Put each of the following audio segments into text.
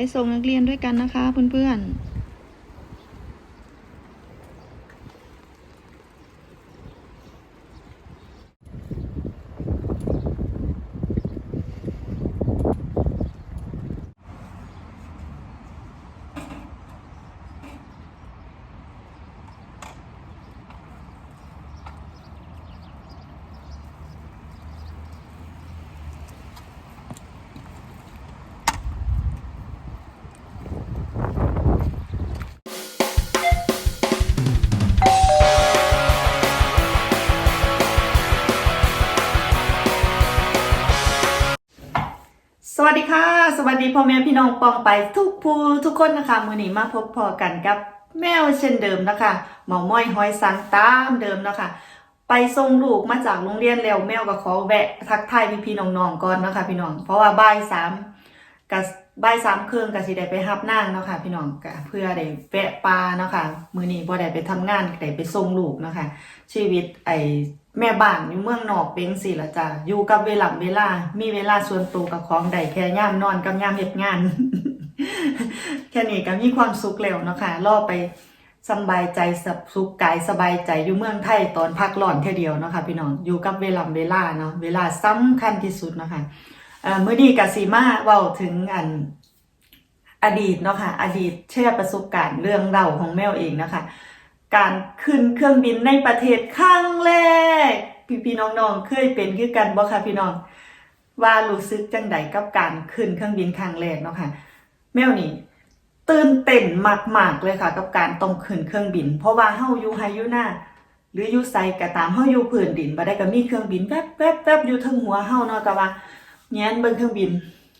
ไปส่งนักเรียนด้วยกันนะคะเพื่อนๆ วัสดีพ่อแม่พี่น้องปองไปทุกผู้ทุกคนนะคะมือนี้มาพบพอกันกับแมวเช่นเดิมนะคะหมอม้อยห้อยสังตามเดิมนะคะไปส่งลูกมาจากโรงเรียนแล้วแมวก็ขอแวะทักทายพี่พี่น้องๆก่อนนะคะพี่น้อง เพราะว่าบ่ายสามกับบ่ายสามเครึ่องกับสิได้ไปฮับนางเนาะค่ะพี่น้องก็เพื่อได้แวะปลาเนาะค่ะมือนี้บ่ได้ไปทำงานได้ไปส่งลูกเนาะค่ะชีวิตไอ แม่บ้านอยู่เมืองนอกเป็นสิละจ้ะอยู่กับเวลาเวลา มีเวลาส่วนตัวกับของใดแค่ย่ามนอนกับย่ามเฮ็ดงาน แค่นี้ก็มีความสุขแล้วเนาะค่ะรอไปสบายใจสบสุขกายสบายใจอยู่เมืองไทยตอนพักร้อนเท่เดียวเนาะค่ะพี่น้องอยู่กับเวลาเวลาเนาะเวลาสำคัญที่สุดเนาะค่ะเมื้อนี้ก็สิมาเว้าถึงอันอดีตเนาะค่ะอดีตแชร์ประสบการณ์เรื่องเล่าของแมวเองนะคะ การขึ้นเครื่องบินในประเทศครั้งแรก พี่พี่น้องๆ เคยเป็นคือกันบ่คะพี่น้อง ว่ารู้สึกจังใดกับการขึ้นเครื่องบินครั้งแรกเนาะค่ะแมวนี่ตื่นเต้นมากๆเลยค่ะ กับการต้องขึ้นเครื่องบิน เพราะว่าเฮาอยู่ไฮยูนาหรืออยู่ไซก็ตามเฮาอยู่พื้นดินบ่ได้ก็มีเครื่องบินแวบแวบแวบอยู่เทึงหัวเฮาเนาะก็ว่าแง้นเบิ่งเครื่องบิน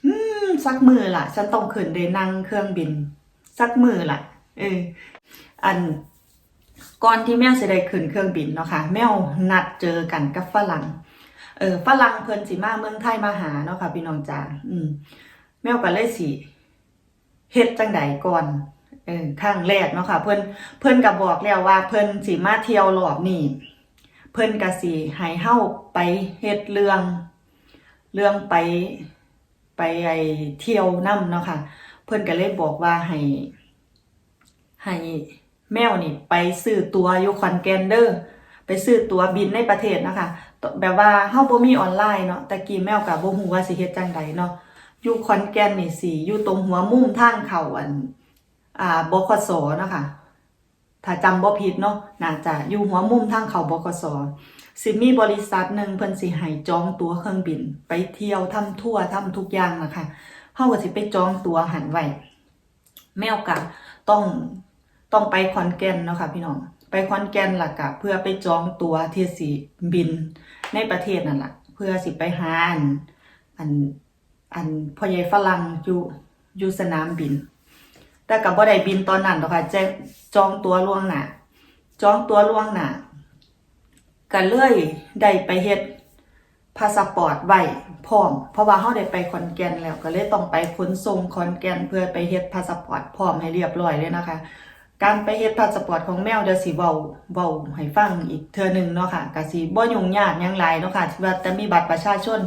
อืมสักมือล่ะ ฉันต้องขึ้นได้นั่งเครื่องบิน สักมือล่ะเอออัน ก่อนที่แมวจะได้ขึ้นเครื่องบินเนาะค่ะแมวนัดเจอกันกับฝรั่งเออฝรั่งเพิ่นสิมาเมืองไทยมาหาเนาะค่ะพี่น้องจ๋าอืมแมวก็เลยสิเฮ็ดจังใดก่อนเออครั้งแรกเนาะค่ะเพิ่นเพิ่นก็บอกแล้วว่าเพิ่นสิมาเที่ยวรอบนี้เพิ่นก็สิให้เฮาไปเฮ็ดเรื่อง เรื่องไปไปไอเที่ยวนํเนาะค่ะเพิ่นก็เลยบอกว่าให้ให้ แมวนี่ไปซื้อตัวอยู่คอนแกนเดอร์ไปซื้อตัวบินในประเทศนะคะ แบบว่าเฮาบ่มีออนไลน์เนาะแต่กี้แมวก็บ่ฮู้ว่าสิเฮ็ดจังใดเนาะอยู่คอนแกนนี่สิอยู่ตรงหัวมุมทางเข้าอัน อ่าบขสเนาะค่ะถ้าจำบ่ผิดเนาะน่าจะอยู่หัวมุมทางเข้าบขสสิมีบริษัทหนึ่งเพิ่นสิให้จองตั๋วเครื่องบิน ไปเที่ยวทำทั่วทำทุกอย่างนะคะเฮาก็สิไปจองตั๋วหันไว้แมวก็ต้อง ต้องไปคอนแกนเนาะค่ะพี่น้อง ไปคอนแกนล่ะกะเพื่อไปจองตั๋วที่สิบินในประเทศนั่นแหละเพื่อสิไปหาอันอันอันพ่อใหญ่ฝรั่งอยู่อยู่สนามบิน แต่กับบ่ได้บินตอนนั้นหรอกค่ะแจ้งจองตัวล่วงหน้าจองตัวล่วงหน้าก็เลยได้ไปเฮ็ดพาสปอร์ตไว้พร้อม เพราะว่าเฮาได้ไปขอนแกนแล้วก็เลยต้องไปขนส่งขอนแกนเพื่อไปเฮ็ดพาสปอร์ตพร้อมให้เรียบร้อยเลยนะคะ การไปเฮ็ดพาสปอร์ตของแมวเดี๋ยวสิเว้าเว้าให้ฟังอีกเทื่อหนึงเนาะค่ะก็สิบ่ยุ่งยากหยังหลายเนาะค่ะว่าแต่มีบัตรประชาชน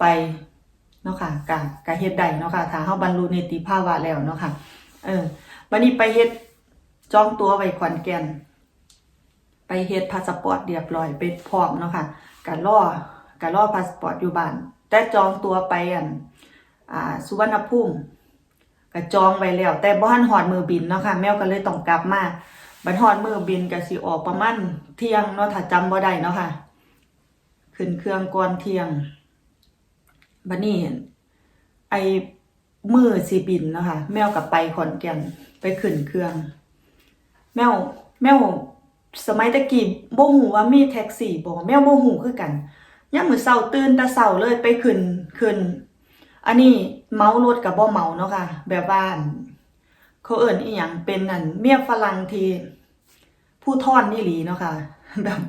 ไปเนาะค่ะก็ก็เฮ็ดได้เนาะค่ะถ้าเฮาบรรลุนิติภาวะแล้วเนาะค่ะ เออบัดนี้ไปเฮ็ดจองตัวไว้ขอนแก่นไปเฮ็ดพาสปอร์ตเรียบร้อยไปพร้อมเนาะค่ะก็รอก็รอพาสปอร์ตอยู่บ้านแต่จองตัวไปอันอ่าสุวรรณภูมิ ก็จองไว้แล้ว แต่บ่ทันฮอดมือบินเนาะค่ะ แมวก็เลยต้องกลับมาบัดฮอดมือบินก็สิออกประมาณเที่ยงเนาะถ้าจำบ่ได้เนาะค่ะ ขึ้นเครื่องก่อนเที่ยงบัดนี้ไอมือสิบินเนาะค่ะ แมวก็ไปขอนแก่นไปขึ้นเครื่อง แมวแมวสมัยตะกี้บ่ฮู้ว่ามีแท็กซี่บ่แมวบ่ฮู้คือกันยามมื้อเช้าตื่นแต่เช้าเลยไปขึ้นขึ้น อันนี้ เมารถกับบ่เมาเนาะค่ะ แบบว่านเขาเอิ้นอีหยังเป็นอันเมียฝรั่งที่ผู้ทอนนี่หลีเนาะค่ะ แบบ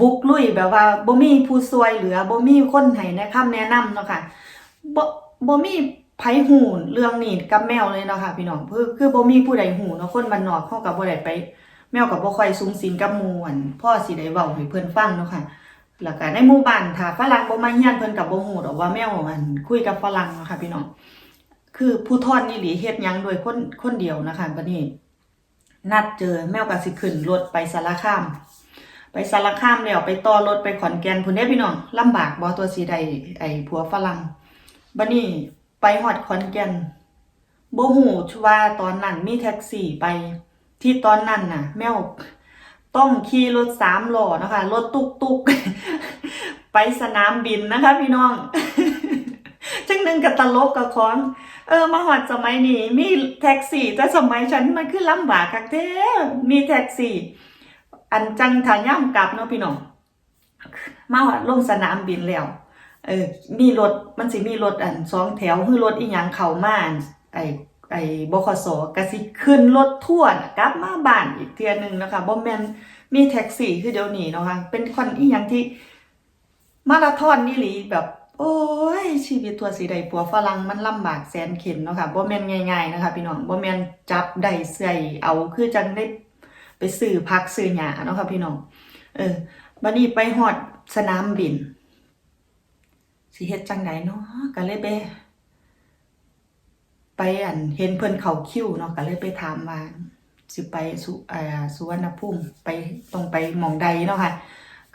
บุกลุยแบบว่าบ่มีผู้ช่วยเหลือบ่มีคนให้แนะคำแนะนำเนาะค่ะบ่บ่มีไผหูเรื่องนี้กับแมวเลยเนาะค่ะพี่น้องคือคือบ่มีผู้ใดหูเนาะคนบ้านนอกเข้าก็บ่ได้ไป แมวก็บ่ค่อยสูงสิงกับหมู่อันพ่อสิได้เว้าให้เพิ่นฟังเนาะค่ะ แล้วก็ในหมู่บ้านถ้าฝรั่งบ่มาเฮียนเพิ่นก็บ่ฮู้ดอกว่าแมวอันคุยกับฝรั่งเนาะค่ะพี่น้องคือผู้ทอนอีหลีเฮ็ดยังโดยคนคนเดียวนะคะบัดนี้ นัดเจอแมวก็สิขึ้นรถไปสารคาม ไปสารคามแล้วไปต่อรถไปขอนแก่นพุ่นเด้พี่น้องลำบากบ่ตัวสิได้ไอ้ผัวฝรั่งบัดนี้ไปฮอดขอนแก่นบ่ฮู้ว่าตอนนั้นมีแท็กซี่ไปที่ตอนนั้นน่ะ แมว ต้องขี่รถสามล้อนะคะรถตุกตุกไปสนามบินนะคะ พี่น้องจังหนึ่งกับตลกกับของเออมาหอดสมัยนี้มีแท็กซี่ แต่สมัยฉันมันคือลำบากคักแท้มีแท็กซี่ อันจังทาย่ำกลับเนาะพี่น้องมาหอดลงสนามบินแล้วเออมีรถมันสิมีรถอันสองแถวคือรถอีหยังเข้ามาอันไอ ไอบขสกสิขึ้นรถทั่วร์นะกลับมาบ้านอีกเทื่อหนึงนะคะบ่แมนมีแท็กซี่คือเดี๋ยวนี้เนาะคะเป็นคนอีหยังที่มาราธอนนี่หลีแบบ โอ้ย ชีวิตทัวสีใดปัวฝรั่งมันลำบากแสนเข็ญเนาะค่ะบ่แมนง่ายๆนะคะพี่น้องบ่แมนจับได้เสื่อยเอาคือจังได้ไปซื้อพักซื้อหญ้าเนาะค่ะพี่น้องเออบัดนี้ไปฮอดสนามบินสิเฮ็ดจังไดเนาะก็เลยไป ไปอันเห็นเพิ่อนเขาคิวเนาะก็เลยไปถามว่าสิไปสุอ่อสุวรรณภูมิไปตรงไปหมองใดเนาะค่ะ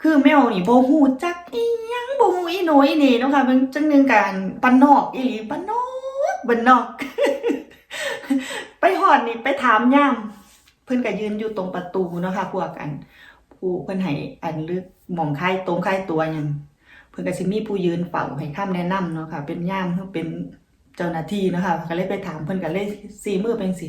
คือแมวนี่บ่ฮู้จักอียังบ่ฮู้อีโหนอีเหน่เนาะค่ะมันจังหนึงการบ้านนอกอีหลีบ้านนอกบ้านนอก ไปฮอดนี่ไปถามย่ามเพิ่อนก็ยืนอยู่ตรงประตูเนาะค่ะพวกอัน ผู้เพิ่อนให้อันลึกมองคายตรงคายตัวยังเพิ่อนก็สิมีผู้ยืนเฝ้าให้คำแนะนำเนาะค่ะ เป็นย่ามเป็น เจ้าหน้าที่นะคะก็เลยไปถามเพิ่นก็เลยซีมือเป็นสิ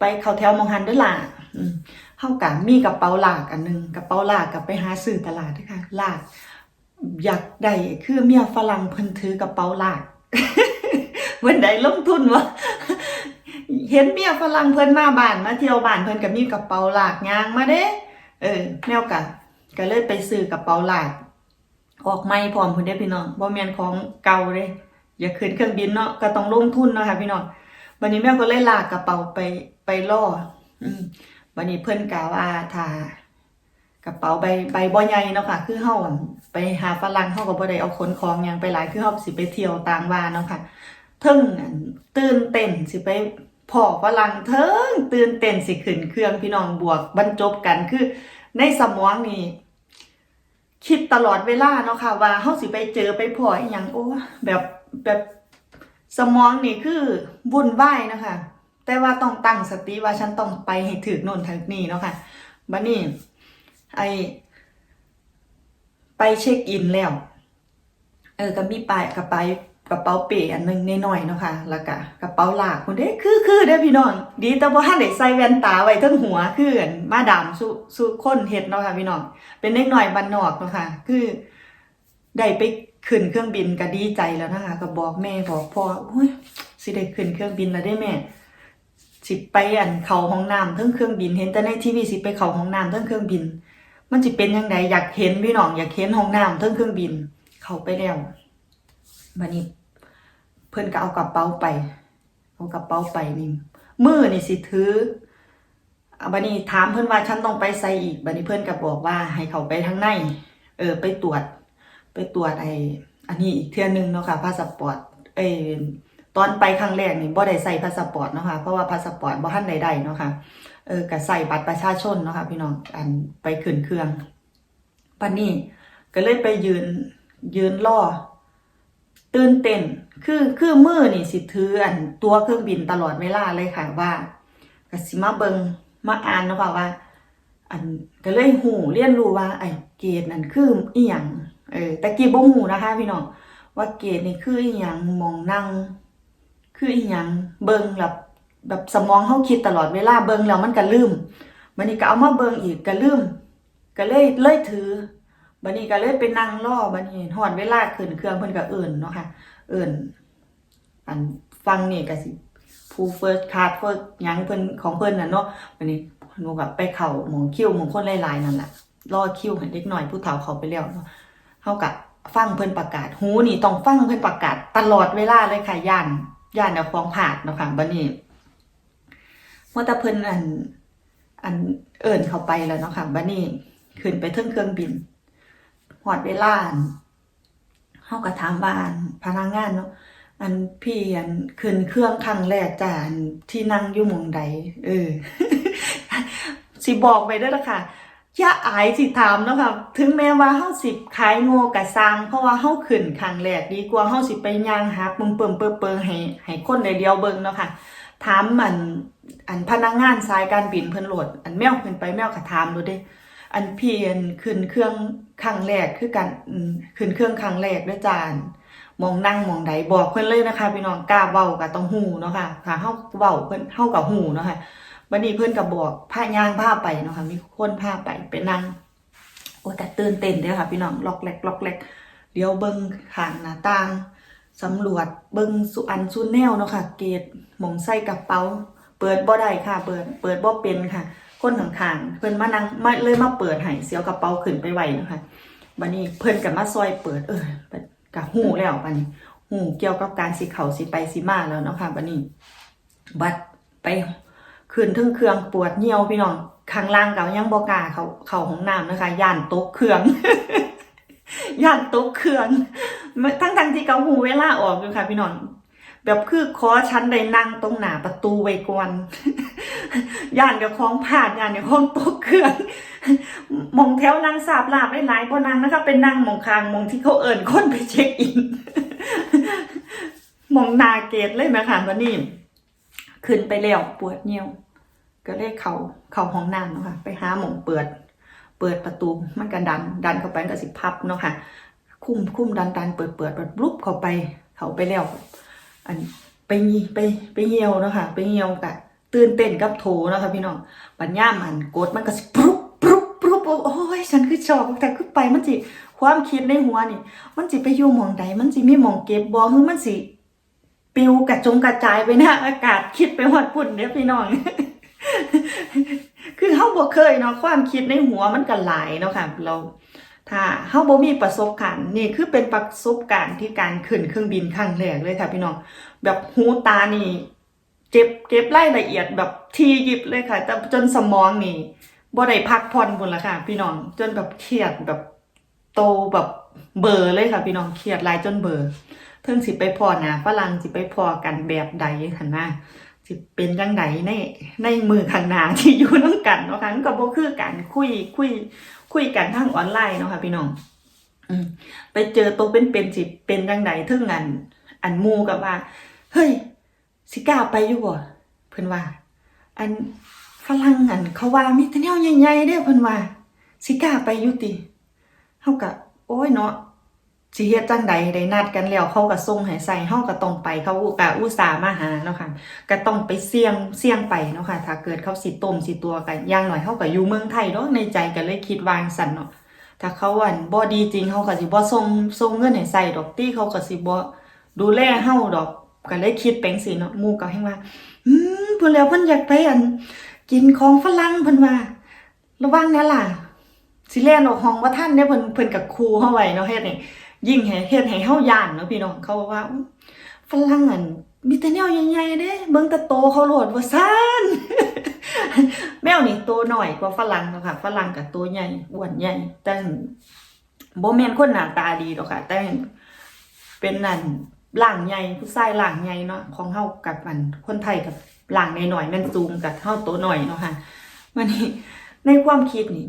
ไปเข้าแถวมองหันด้อล่ะอืมเฮากะมีกระเป๋าลากอันหนึงกระเป๋าลากกับไปหาซื้อตลาดด้อค่ะลากอยากได้คือเมียฝรั่งเพิ่นถือกระเป๋าหลากเพิ่นได้ลงทุนวะเห็นเมียฝรั่งเพิ่นมาบ้านมาเที่ยวบ้านเพิ่นก็มีกระเป๋าลากยางมาเด้เออแนวกะก็เลยไปซื้อกระเป๋าลากออกใหม่พร้อมเพิ่นเด้พี่น้องบ่แม่นของเก่าเด้ อย่าขึ้นเครื่องบินเนาะก็ต้องลงทุนเนาะค่ะพี่น้องวันนี้แม่ก็เลยลากกระเป๋าไปไปล่อวันนี้เพิ่อนกล่าวว่าถ้ากระเป๋าใบใบบ่ใหญ่เนาะค่ะคือเฮาไปหาฝรั่งเฮาก็บ่ได้เอาขนของหยังไปหลายคือเฮาสิไปเที่ยวต่างบ้านเนาะค่ะเทิงตื่นเต้นสิไปพอฝรั่งเทิงตื่นเต้นสิขึ้นเครื่องพี่น้องบวกบรรจบกันคือในสมองนี่คิดตลอดเวลาเนาะค่ะว่าเฮาสิไปเจอไปพออีหยังโอ้แบบ แบบสมองนี่คือวุ่นวายนะคะแต่ว่าต้องตั้งสติว่าฉันต้องไปให้ถึกโน่นถึกนี่เนาะค่ะบัดนี้ไอไปเช็คอินแล้ว เออก็มีปายกระเป๋ากระเป๋าเป๋อันหนึงน้อยๆเนาะค่ะแล้วก็กระเป๋าหลากคนเด้คือคือเด้พี่น้องดีแต่บ่ทันได้ใส่แว่นตาไว้ทั้งหัวคืออนมาดามสุสุคนเฮ็ดเนาะค่ะพี่น้องเป็นเด็กน้อยบ้านนอกเนาะค่ะคือได้ไป ขึ้นเครื่องบินก็ดีใจแล้วนะคะ ก็บอกแม่บอกพ่อโอ้ยสิได้ขึ้นเครื่องบินแล้วได้แม่ สิไปอันเขาห้องน้ำทั้งเครื่องบิน เห็นแต่ในทีวีสิไปเขาห้องน้ำทั้งเครื่องบิน มันสิเป็นยังไงอยากเห็นพี่น้องอยากเห็นห้องน้ำทั้งเครื่องบิน เขาไปแล้วบัดนี้ เพิ่อนก็เอากระเป๋าไป เอากระเป๋าไปนี่มือนี่สิถืออะบัดนี้ถามเพิ่อนว่าฉันต้องไปใส่อีกบัดนี้เพิ่อนก็บอกว่าให้เขาไปทางใน เออ ไปตรวจ ไปตรวจไอ้อันนี้อีกเทื่อนึงเนาะค่ะพาสปอร์ตเอ้ตอนไปครั้งแรกนี่บ่ได้ใส่พาสปอร์ตเนาะค่ะเพราะว่าพาสปอร์ตบ่ทันใดๆเนาะค่ะเออก็ใส่บัตรประชาชนเนาะค่ะพี่น้องอันไปขึ้นเครื่องปันนี้ก็เลยไปยืนยืนรอตื่นเต้นคือคือมือนี่สิถืออันตัวเครื่องบินตลอดเวลาเลยค่ะว่าก็สิมาเบิงมาอ่านเนาะค่ะว่า อันก็เลยหูเรียนรู้ว่าไอ้เกรดนั่นคืออีหยัง เออแต่กี้บ่หูนะคะ พี่น้องว่าเกรดนี่คืออีหยังมองนั่ง คืออีหยังเบิงแบบแบบสมองเฮาคิดตลอดเวลาเบิงแล้วมันก็ลืมบัดนี้ก็เอามาเบิงอีกก็ลืมก็เลยเลยถือบัดนี้ก็เลยไปนั่งรอบัดนี้ฮอดเวลาขึ้นเครื่องเพิ่นก็เอิ้นเนาะค่ะ เอิ้นอันฟังนี่ก็สิผู้เฟิร์สคาร์ดเฟิร์สยังเพิ่นของเพิ่นน่ะเนาะบัดนี้หนูก็ไปเข้าหมองคิวหมองคนหลายๆนั่นแหละรอคิวให้เด็กน้อยผู้เฒ่าเขาไปแล้วเนาะ เฮาก็ฟังเพิ่นประกาศ หูนี่ต้องฟังเพิ่นประกาศ ตลอดเวลาเลยค่ะย่านย่านเอาของผาดเนาะค่ะบัดนี้เมื่อตาเพิ่นอันอันเอิ่นเข้าไปแล้วเนาะค่ะบัดนี้ขึ้นไปเทิงเครื่องบินฮอดเวลาเฮาก็ถามว่านพนักงานเนาะอันพี่อันขึ้นเครื่องครั้งแรกจ้ะอันที่นั่งอยู่มองใดเออสิบอกไปเด้อละค่ะ อย่าอายสิถามนะค่ะถึงแม้ว่าเฮาสิขายโง่กะสร้าง เพราะว่าเฮาขึ้นครั้งแรกดีกว่าเฮาสิไปย่างหาปึงเปิมเปิงเปิงให้ให้คนได้เดียวเบิ่งเนาะค่ะถามอันอันพนักงานสายการบินเพิ่นโหลด อันแมวขึ้นไปแมวก็ถามดูเด้อันพี่นขึ้นเครื่องครั้งแรกคือกันอืมขึ้นเครื่องครั้งแรกด้วยจานมองนั่งมองใดบอกเพิ่นเลยนะคะพี่น้องกล้าเว้าก็ต้องฮู้เนาะค่ะถ้าเฮาเว้าเพิ่นเฮาก็ฮู้เนาะค่ะ วันนี้เพิ่อนก็บบอกพาย่างพาไปเนาะค่ะมีคนพาไปไปนั่งโอ้แต่ตื่นเต้นเด้อค่ะ พี่น้องล็อกแลกล็อกแลกเดี๋ยวเบิ่งขางหน้าต่างสำรวจเบิ่งสุอันสุนแนวเนาะค่ะ เกตหมองใส่กระเป๋า เปิดบ่ได้ค่ะ เปิด เปิดบ่เป็นค่ะ คนข้างๆเพิ่อนมานั่งมาเลยมาเปิดให้เสียวกระเป๋าขึ้นไปไหวนะคะบัดนี้เพิ่อนก็มาซอยเปิดเออก็ฮู้แล้วบัดนี้ฮู้เกี่ยวกับการสิเขาสิไปสิมาแล้วเนาะค่ะบัดนี้บัดไป ขึ้นทึงเครื่องปวดเหี่ยวพี่น้องข้างล่างก็ยังบ่กล้าเขาเขาห้องน้ำนะคะย่านตกเครื่องย่านตกเครื่องทั้งทั้งที่เขาหูเวลาออกอยู่ค่ะ พี่น้องแบบคือขอชั้นได้นั่งตรงหน้าประตูไว้ก่อนย่านกับของผ่านย่านกับของตกเครื่องมองแถวนั่งสาบลาบได้หลายพอนั่งนะคะ เป็นนั่งมองคางมองที่เขาเอิญคนไปเช็คอินมองนาเกตเลยนะคะวันนี้ขึ้นไปแล้วปวดเนียว ก็เลยเขาเขาห้องน้ำเนาะค่ะ ไปหาหมองเปิด เปิดประตูมันก็ดัน ดันเข้าไปก็สิพับเนาะค่ะ คุ้มคุ้มดันดันเปิดเปิดเปิดรุบเข้าไป เขาไปแล้ว อันไปยีไปไปเหี่ยวเนาะค่ะ ไปเหี่ยวกะตื่นเต้นกับโถเนาะค่ะพี่น้องปัญญามันกดมันก็สิปรุบปรุบปรุบโอ้ยฉันคือชอบแต่คือไปมันสิความคิดในหัวนี่ มันสิไปอยู่มองใดมันสิมีมองเก็บบ่คือมันสิปิวกระจงกระจายไปหน้าอากาศคิดไปฮอดปุ่นเด้อพี่น้อง คือเฮาบ่เคยเนาะความคิดในหัวมันก็หลายเนาะค่ะ เราถ้าเฮาบ่มีประสบการณ์นี่คือเป็นประสบการณ์ที่การขึ้นเครื่องบินครั้งแรกเลยค่ะพี่น้องแบบหูตานี่ เจ็บเก็บรายละเอียดแบบทียิบเลยค่ะแต่จนสมองนี่บ่ได้พักผ่อนพุ่นละค่ะ พี่น้องจนแบบเครียดแบบโตแบบเบอร์เลยค่ะ พี่น้องเครียดลายจนเบอร์เพิ่งสิไปพอนะฝรั่งสิไปพอกันแบบใดหั่นนะ สิเป็นจังไดในในมือข้างหน้าที่อยู่นํกันเนาะค่ะมันก็บ่คือกันคุยคุย คุยกันทางออนไลน์เนาะค่ะพี่น้องอืมไปเจอตัวเป็นๆสิเป็นจังไดทึงอัน อันมูกับว่า เฮ้ย สิกล้าไปอยู่บ่เพิ่นว่า อันฝรั่งอันเขาว่ามีแต่แนวใหญ่ๆเด้อเพิ่นว่า สิกล้าไปอยู่ติเฮาก็โอ้ยเนาะ สิเฮ็ดจังใดได้นัดกันแล้วเขาก็ส่งให้ใส่เฮาก็ต้องไปเขาก็อุตส่าห์มาหาเนาะค่ะก็ต้องไปเสี่ยงเสี่ยงไปเนาะค่ะถ้าเกิดเขาสิต้มสิตัวกันอย่างหน่อยเขาก็อยู่เมืองไทยเนาะในใจก็เลยคิดวางสันเนาะถ้าเขาอันบ่ดีจริงเขาก็สิบ่ส่งส่งเงินให้ใส่ดอกตี้เขาก็สิบ่ดูแลเฮาดอกก็เลยคิดเป็นสิเนาะหมู่ก็ให้ว่า อืมเพิ่นแล้วเพิ่นอยากไปอัน กินของฝรั่งเพิ่นว่า ระวังนะล่ะสิแล่นออกห้องบ่าทันเด้เพิ่นเพิ่นก็คูเฮาไว้เนาะเฮ็ดให้ ยิ่งให้เฮ็ดให้เฮาย่านเนาะพี่น้องเขาบอกว่าฝรั่งอันมีแต่แนวใหญ่ๆเด้เบิ่งแต่โตเขาโหลดว่าซ่านแมวนี่โตหน่อยกว่าฝรั่งเนาะค่ะฝรั่งกับตัวใหญ่อ้วนใหญ่แต่บ่แม่นคนหน้าตาดีดอกค่ะ แต่เป็นนั่นร่างใหญ่ผู้ชายร่างใหญ่เนาะของเฮากับอันคนไทยกับร่างน้อยๆแม่นสูงกับเฮาโตหน่อยเนาะค่ะวันนี้ในความคิดนี่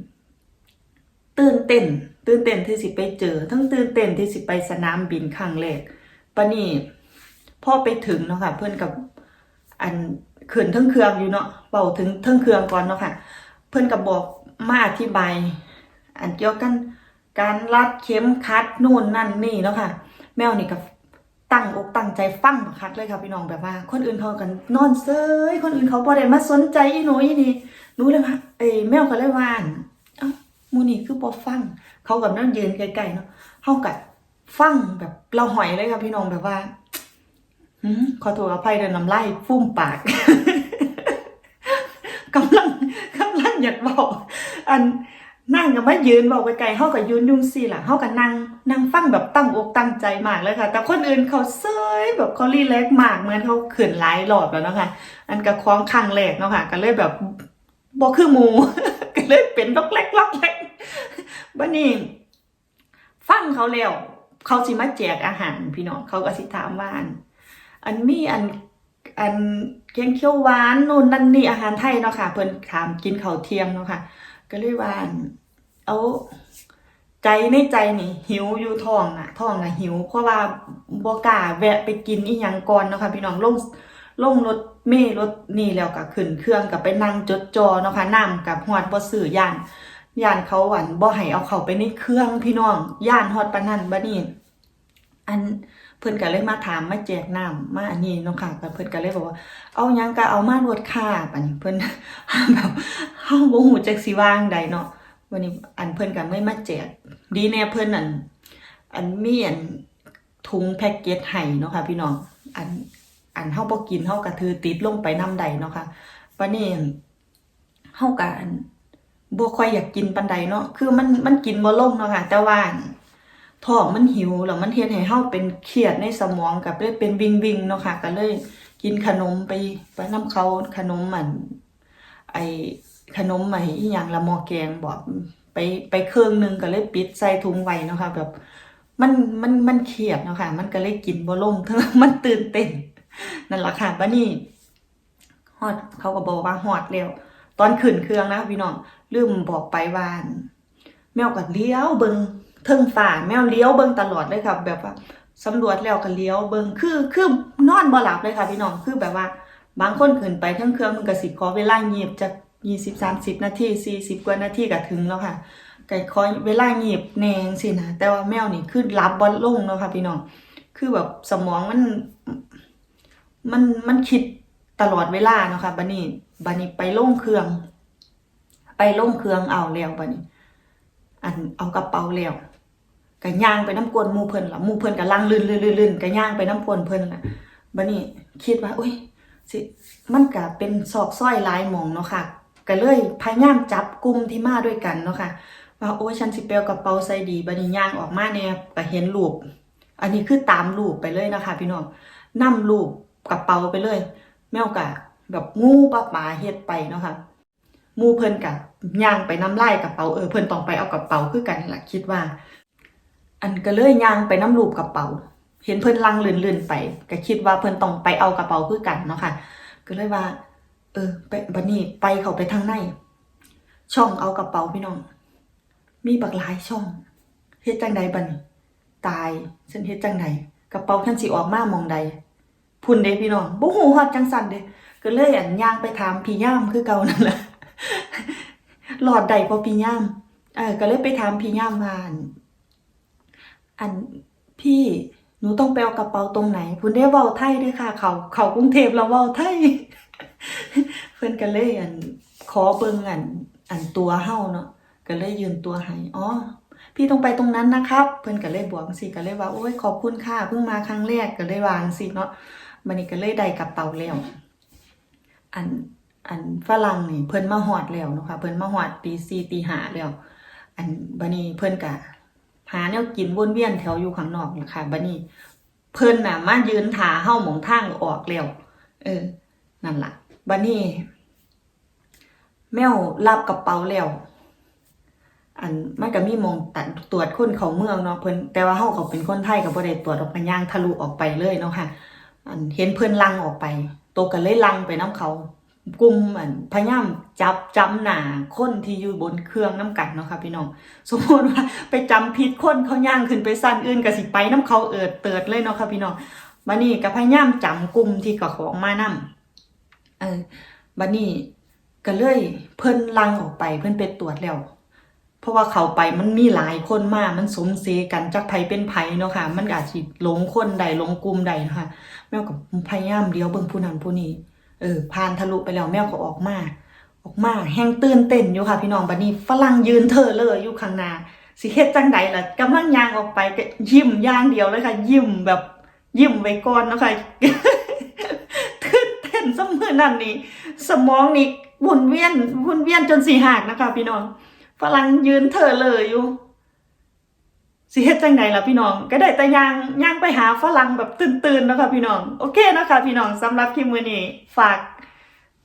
ตื่นเต้น ตื่นเต้นที่สิไปเจอ ทั้งตื่นเต้นที่สิไปสนามบินครั้งแรกปะนี่พอไปถึงเนาะค่ะ เพื่อนกับอันเขึ้นทั้งเครื่องอยู่เนาะเป่าถึงทั้งเครื่องก่อนเนาะค่ะ เพื่อนกับบอกมาอธิบาย อันเกี่ยวกันการรัดเข็มคัดนู่นนั่นนี่เนาะค่ะ แมวนี่กับตั้งอกตั้งใจฟังคักเลยค่ะพี่น้องแบบว่า คนอื่นเขากันนอนเซยคนอื่นเขาบ่ได้มาสนใจอีหนูอีนี่หนูเลยว่าเอ้แมวก็เลยว่า มูนี่คือบ่ฟัง เขากับนั่งยืนไกลๆเนาะเฮากัฟังแบบเราหอยเลยค่ะพี่น้องแบบว่าหืมขอโทษอภัยเดินน้ำไลายฟุ่มปากกำลังกำลังอยากบอก อันนั่งกับไมายืนบอกไกลๆเฮากับยืนยุ่งสิล่ะเฮากับนั่งนั่งฟังแบบตั้งอกตั้งใจมากเลยค่ะ แต่คนอื่นเขาเซยแบบเขารีแลกมากเหมือนเขาเขินหลายรอบแล้วนะคะอันกับคล้องข้างแรกเนาะค่ะก็เลยแบบบ่คือหมู ก็เลยเป็นล็อกแรกล็อกแรกบัดนี้ฟังเขาแล้วเขาสิมาแจกอาหารพี่น้องเขาก็สิถามว่าอันนมีอันอันแกงเขียวหวานนู่นนั่นนี่อาหารไทยเนาะค่ะเพิ่นถามกินข้าวเที่ยงเนาะค่ะ ก็เลยว่านเอาใจในใจนี่หิวอยู่ท้องน่ะท้องน่ะหิว เพราะว่าบ่กาแวะไปกินอีหยังก่อนเนาะค่ะพี่น้องลง ลงรถเมล์รถนี่แล้วก็ขึ้นเครื่องก็ไปนั่งจดจอเนาะค่ะน้ำกับฮอดบ่ซื้อย่านย่านเขาหวันบ่ให้เอาเขาไปในเครื่องพี่น้องย่านฮอดปานนั้นบัดนี้อันเพิ่นก็เลยมาถามมาแจกน้ำมาอันนี้เนาะค่ะแต่เพิ่นก็เลยบอกว่า เอายังก็เอามาลดค่าปานนี้เพิ่นแบบเฮาบ่ฮู้จักสิวางใดเนาะวันนี้อันเพิ่นก็ไม่มาแจก ดีแน่เพิ่นอัน อันมีอันถุงแพ็กเกจให้เนาะค่ะพี่น้อง อัน อันเฮาบ่กินเฮาก็ถือติดลงไปน้ำใดเนาะค่ะวันนี้เฮาก็อันบ่ค่อยอยากกินปานใดเนาะคือมันมันกินบ่ลงเนาะค่ะ แต่ว่าท้องมันหิวแล้วมันเฮ็ดให้เฮาเป็นเครียดในสมองกับเลยเป็นวิงวิงเนาะค่ะ ก็เลยกินขนมไปไปนํเขาขนมมันไอขนมใหม่อีหยังละมอแกงบอกไปไปเครื่องหนึงก็เลยปิดใส่ถุงไว้เนาะค่ะแบบมันมันมันเครียดเนาะค่ะ มันก็เลยกินบ่ลงเธอมันตื่นเต้น นั่นแหละค่ะบัดนี้ฮอดเขาก็บอกว่าฮอดแล้วตอนขึ้นเครื่องนะพี่น้องลืมบอกไปว่า แมวก็เลี้ยวเบิงเทิงฝ่าแมวเลี้ยวเบิงตลอดเลยค่ะ แบบว่าสำรวจแล้วก็เลี้ยวเบิงคือคือนอนบ่หลับเลยค่ะ พี่น้องคือแบบว่า บางคนขึ้นไปเทั้งเครื่องมันก็สิขอเวลาเงียบจาก20 30นาที40กว่านาทีก็ถึงแล้วค่ะก็ขอเวลาเงียบแนงสินะแต่ว่าแมวนี่คือหลับบ่ลงเนาะค่ะพี่น้องคือแบบสมองมัน มันมันคิดตลอดเวลาเนาะค่ะบัดนี้บัดนี้ไปลงเครื่อง ไปลงเครื่องเอาแล้วบัดนี้ อันเอากระเป๋าแล้วก็ย่างไปน้ำกวนมูเพิ่นละมูเพิ่นก็ลังลื่นลื่นลื่นก็ย่างไปน้ำกวนเพิ่นละบัดนี้คิดว่าโอ้ยสิมันก็เป็นซอกซอยลายหมองเนาะค่ะก็เลยพยายามจับกลุ่มที่มาด้วยกันเนาะค่ะว่าโอ้ยฉันสิไปเอากระเป๋าใส่ดีบัดนี้ย่างออกมาเนี่ยก็เห็นรูปอันนี้คือตามรูปไปเลยนะคะพี่น้องนํรูป กระเป๋าไปเลย แมวกะแบบงูปลาปาเฮ็ดไปเนาะค่ะมู่เพิ่นกะย่างไปน้ำไลายกระเป๋าเออเพิ่นต้องไปเอากระเป๋าคือกันนั่นล่ะคิดว่า อันก็เลยย่างไปน้ำรูปกระเป๋า เห็นเพิ่นลังลื่นๆไปก็คิดว่าเพิ่นต้องไปเอากระเป๋าคือกันเนาะค่ะก็เลยว่า เออ ไปบัดนี้ไปเขาไปทางในช่องเอากระเป๋าพี่น้อง มีบักหลายช่องเฮ็ดจังใดบันี้ตายฉันเฮ็ดจังใดกระเป๋าฉันสิออกมามองใด พุ่นเด้พี่น้องบ่ฮู้ฮอดจังสันเด้ก็เลยอันย่างไปถามพี่ย่ามคือเก่านั่นแหละหลอดใดพอพี่ย่ามเออก็เลยไปถามพี่ย่ามว่าอันอันพี่หนูต้องไปเอากระเป๋าตรงไหนพุ่นได้เว้าไทยด้อค่ะ เขาเขากรุงเทพแล้วเว้าไทยเพิ่อนก็เลยอันขอเบิ่งอันอันตัวเฮาเนาะก็เลยยืนตัวให้อ๋อพี่ต้องไปตรงนั้นนะครับ เพิ่อนก็เลยบอกสิก็เลยว่าโอ้ยขอบคุณค่ะเพิ่งมาครั้งแรกก็เลยวางสิเนาะ บัดนี้ก็เลยได้กระเป๋าแล้ว อันอันฝรั่งนี่เพิ่นมาฮอดแล้วนะคะเพิ่นมาฮอดตี4ตี5แล้ว อันบัดนี้เพิ่นก็หาแนวกินวนเวียนแถวอยู่ข้างนอกล่ะคะบัดนี้เพิ่นน่ะมายืนท่าเฮาหมองทางออกแล้วเออ นั่นล่ะบัดนี้ แมวรับกระเป๋าแล้วอันมันก็มีมองตัดตรวจคนเขาเมืองเนาะเพิ่นแต่ว่าเฮาก็เป็นคนไทยก็บ่ได้ตรวจออกไปย่างทะลุออกไปเลยเนาะค่ะ อันเห็นเพิ่อนลังออกไปโตก็เลยลังไปน้ำเขากลุ่มอันพยายามจับจำหนาคนที่อยู่บนเครื่องน้ำกันเนาะค่ะพี่น้องสมมติว่าไปจำผิดคนเขาย่างขึ้นไปสั้นอื่นก็สิไปน้ำเขาเอิดเติดเลยเนาะค่ะพี่น้องบัดนี้ก็พยายามจำกลุ่มที่กับของมานํเออบัดนี้ก็เลยเพิ่นลังออกไปเพิ่นไปตรวจแล้ว ราะว่าเขาไปมันมีหลายคนมากมันสมเสกันจักไผเป็นไผเนาะค่ะ มันอาจสิหลงคนใดหลงกลุ่มใดนะคะแมวก็พยายามเลี้ยวเบิ่งผู้นั้นผู้นี้เออผ่านทะลุไปแล้วแมวก็ออกมาออกมาแห้งตื่นเต้นอยู่ค่ะ พี่น้องบัดนี้ฝรั่งยืนเธอเลยอยู่ข้างหน้าสิเฮ็ดจังใดล่ะกำลังยางออกไปก็ยิ้มย่างเดียวเลยค่ะ ยิ้มแบบยิ้มไว้ก่อนเนาะค่ะตื่นเต้นซะมื้อนั้นนี่สมองนี่วนเวียนวนเวียนจนสิหักนะคะ พี่น้อง ฝรั่งยืนเธอเลยอยู่สิเฮ็ดจังไดล่ะพี่น้อง ก็ได้แต่ย่างย่างไปหาฝรั่งแบบตื่นๆนะคะพี่น้อง โอเคนะคะพี่น้องสำหรับคลิปมื้อนี้ฝาก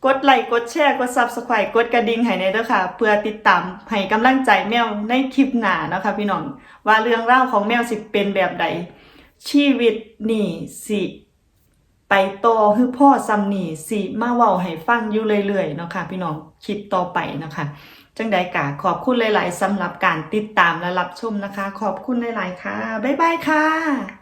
กดไลค์กดแชร์กด Subscribe กดกระดิ่งให้แน่เด้อค่ะ เพื่อติดตามให้กำลังใจแมวในคลิปหน้านะคะพี่น้อง ว่าเรื่องราของแมวสิเป็นแบบใด ชีวิตนี่สิ ไปต่อคือพ่อซัมนี่สิมาเว้าให้ฟังอยู่เรื่อยๆเนาะค่ะพี่น้องคลิปต่อไปนะคะ จังใดกะขอบคุณหลาย ๆสำหรับการติดตามและรับชมนะคะ ขอบคุณหลาย ๆ ค่ะ บ๊ายบายค่ะ